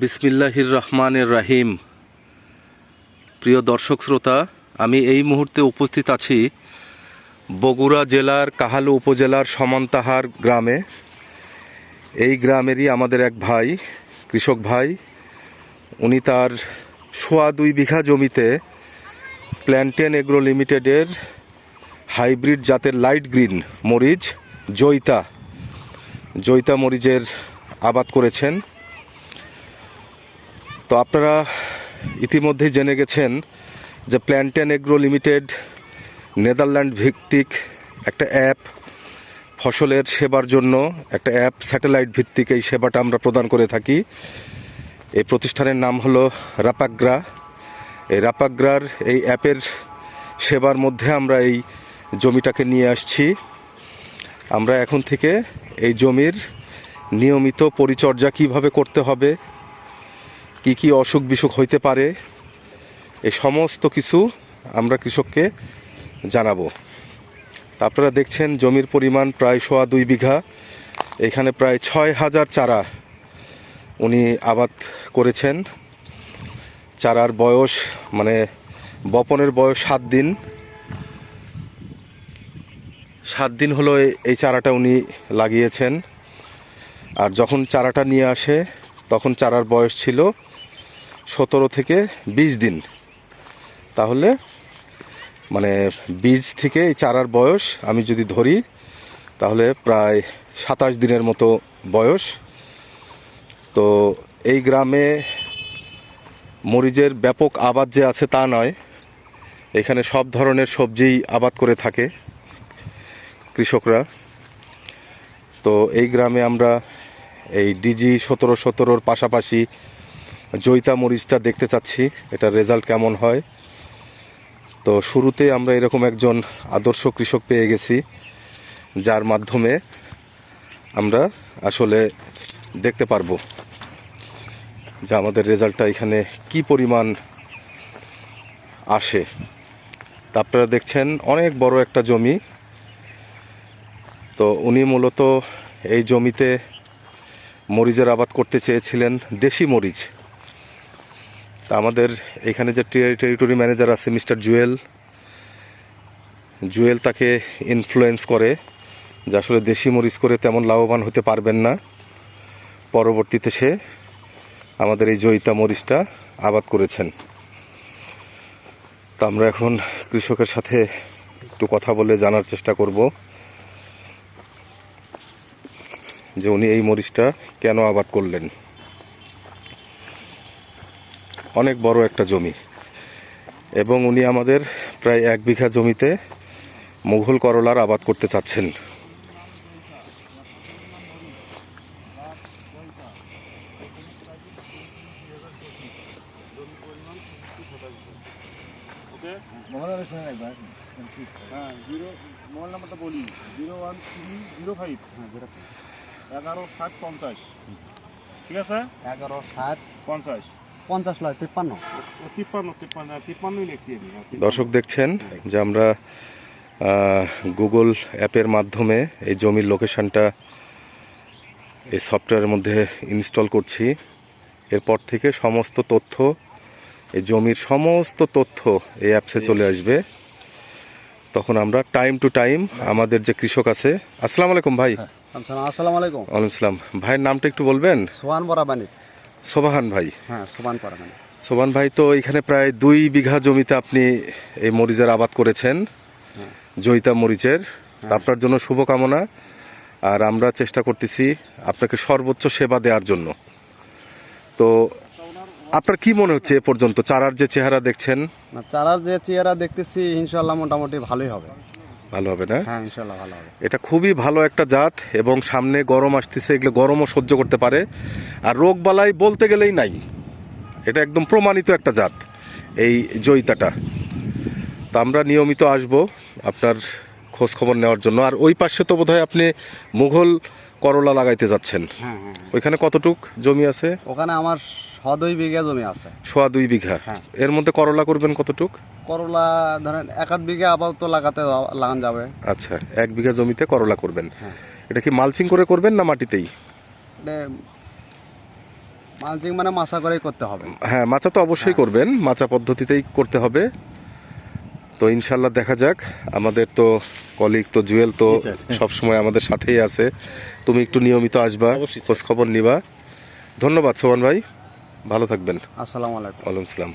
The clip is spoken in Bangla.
বিসমিল্লাহির রহমানের রাহিম প্রিয় দর্শক শ্রোতা, আমি এই মুহূর্তে উপস্থিত আছি বগুড়া জেলার কাহালু উপজেলার সমান্তাহার গ্রামে। এই গ্রামেরই আমাদের এক ভাই, কৃষক ভাই, উনি তার সোয়া দুই বিঘা জমিতে প্ল্যান্টেন এগ্রো লিমিটেডের হাইব্রিড জাতের লাইট গ্রিন মরিচ জৈতা জৈতা মরিচের আবাদ করেছেন। তো আপনারা ইতিমধ্যেই জেনে গেছেন যে প্ল্যান্টেন এগ্রো লিমিটেড, নেদারল্যান্ড ভিত্তিক একটা অ্যাপ ফসলের সেবার জন্য, একটা অ্যাপ স্যাটেলাইট ভিত্তিক এই সেবাটা আমরা প্রদান করে থাকি। এই প্রতিষ্ঠানের নাম হলো রাপাগ্রা। এই রাপাগ্রার এই অ্যাপের সেবার মধ্যে আমরা এই জমিটাকে নিয়ে আসছি। আমরা এখন থেকে এই জমির নিয়মিত পরিচর্যা কীভাবে করতে হবে কি কি অসুখ বিসুখ হইতে পারে, এই সমস্ত কিছু আমরা কৃষককে জানাব। আপনারা দেখছেন, জমির পরিমাণ প্রায় সোয়া দুই বিঘা। এখানে প্রায় ছয় হাজার চারা উনি আবাদ করেছেন। চারার বয়স মানে বপনের বয়স সাত দিন। সাত দিন হলো এই চারাটা উনি লাগিয়েছেন। আর যখন চারাটা নিয়ে আসে, তখন চারার বয়স ছিল সতেরো থেকে বিশ দিন। তাহলে মানে বীজ থেকে এই চারার বয়স আমি যদি ধরি, তাহলে প্রায় সাতাশ দিনের মতো বয়স। তো এই গ্রামে মরিচের ব্যাপক আবাদ যে আছে তা নয়, এখানে সব ধরনের সবজিই আবাদ করে থাকে কৃষকরা। তো এই গ্রামে আমরা এই ডিজি সতেরো সতেরোর পাশাপাশি জৈতা মরিচটা দেখতে চাচ্ছি এটার রেজাল্ট কেমন হয়? তো শুরুতে আমরা এরকম একজন আদর্শ কৃষক পেয়ে গেছি, যার মাধ্যমে আমরা আসলে দেখতে পারব যে আমাদের রেজাল্টটা এখানে কি পরিমাণ আসে। তা আপনারা দেখছেন, অনেক বড় একটা জমি। তো উনি মূলত এই জমিতে মরিচের আবাদ করতে চেয়েছিলেন দেশি মরিচ। তা আমাদের এখানে যে টেরি- টেরিটরি ম্যানেজার আছে মিস্টার জুয়েল জুয়েল তাকে ইনফ্লুয়েন্স করে যে আসলে দেশি মরিচ করে তেমন লাভবান হতে পারবেন না। পরবর্তীতে সে আমাদের এই জয়িতা মরিচটা আবাদ করেছেন। তা আমরা এখন কৃষকের সাথে একটু কথা বলে জানার চেষ্টা করব যে উনি এই মরিচটা কেন আবাদ করলেন। অনেক বড় একটা জমি এবং উনি আমাদের প্রায় এক বিঘা জমিতে মুঘল করলার আবাদ করতে চাচ্ছেন হ্যাঁ হ্যাঁ এগারো ষাট পঞ্চাশ ঠিক আছে এগারো ষাট পঞ্চাশ পঞ্চাশ লয় তিপ্পান্ন। তিপ্পান্ন তিপ্পান্ন তিপ্পান্নই লিখছি হ্যাঁ। দর্শক দেখছেন যে আমরা গুগল অ্যাপের মাধ্যমে এই জমির লোকেশনটা এই সফটওয়্যারের মধ্যে ইনস্টল করছি। এরপর থেকে সমস্ত তথ্য এই জমির সমস্ত তথ্য এই অ্যাপসে চলে আসবে। তখন আমরা টাইম টু টাইম আমাদের যে কৃষক আছে আসসালামু আলাইকুম ভাই। আচ্ছা আসসালামু আলাইকুম। ওয়ালাইকুম সালাম ভাইয়ের নামটা একটু বলবেন? সোহান বরাবানি। সোবাহান ভাই। হ্যাঁ সোহান পরাবানি সোবান ভাই তো এখানে প্রায় দুই বিঘা জমিতে আপনি এই মরিচের আবাদ করেছেন জয়িতা মরিচের। আপনার জন্য শুভকামনা। আর আমরা চেষ্টা করতেছি আপনাকে সর্বোচ্চ সেবা দেওয়ার জন্য। তো আপনার কি মনে হচ্ছে এ পর্যন্ত? চারার যে চেহারা দেখছেন না চারার যে চেহারা দেখতেছি ইনশাল্লাহ মোটামুটি ভালোই হবে। ভালো হবে না? হ্যাঁ ইনশাল্লাহ ভালো হবে। এটা খুবই ভালো একটা জাত এবং সামনে গরম আসতেছে এগুলো গরমও সহ্য করতে পারে। আর রোগ বালাই বলতে গেলেই নাই। এটা একদম প্রমাণিত একটা জাত এই জয়িতাটা। তা আমরা নিয়মিত আসব আপনার খোঁজ খবর নেওয়ার জন্য। আর ওই পাশে তো বোধহয় আপনি মুঘল করলা লাগাইতে যাচ্ছেন। হ্যাঁ হ্যাঁ ওইখানে কতটুক জমি আছে? ওখানে আমার সদই বিঘা জমি আছে। সোয়া দুই বিঘা। হ্যাঁ। এর মধ্যে করলা করবেন কতটুক? করলা ধরেন এক আধ বিঘা আপাতত লাগাতে লাগান যাবে। আচ্ছা এক বিঘা জমিতে করলা করবেন। হ্যাঁ। এটা কি মালচিং করে করবেন না মাটিতেই? মালচিং মানে মাছা করেই করতে হবে। হ্যাঁ মাচা তো অবশ্যই করবেন মাচা পদ্ধতিতেই করতে হবে। তো ইনশাল্লাহ দেখা যাক আমাদের তো কলিগ তো জুয়েল তো সব সময় আমাদের সাথেই আছে। তুমি একটু নিয়মিত আসবা খোঁজ খবর নিবা। ধন্যবাদ সোমান ভাই ভালো থাকবেন। আসসালামু আলাইকুম। ওয়ালাইকুম সালাম।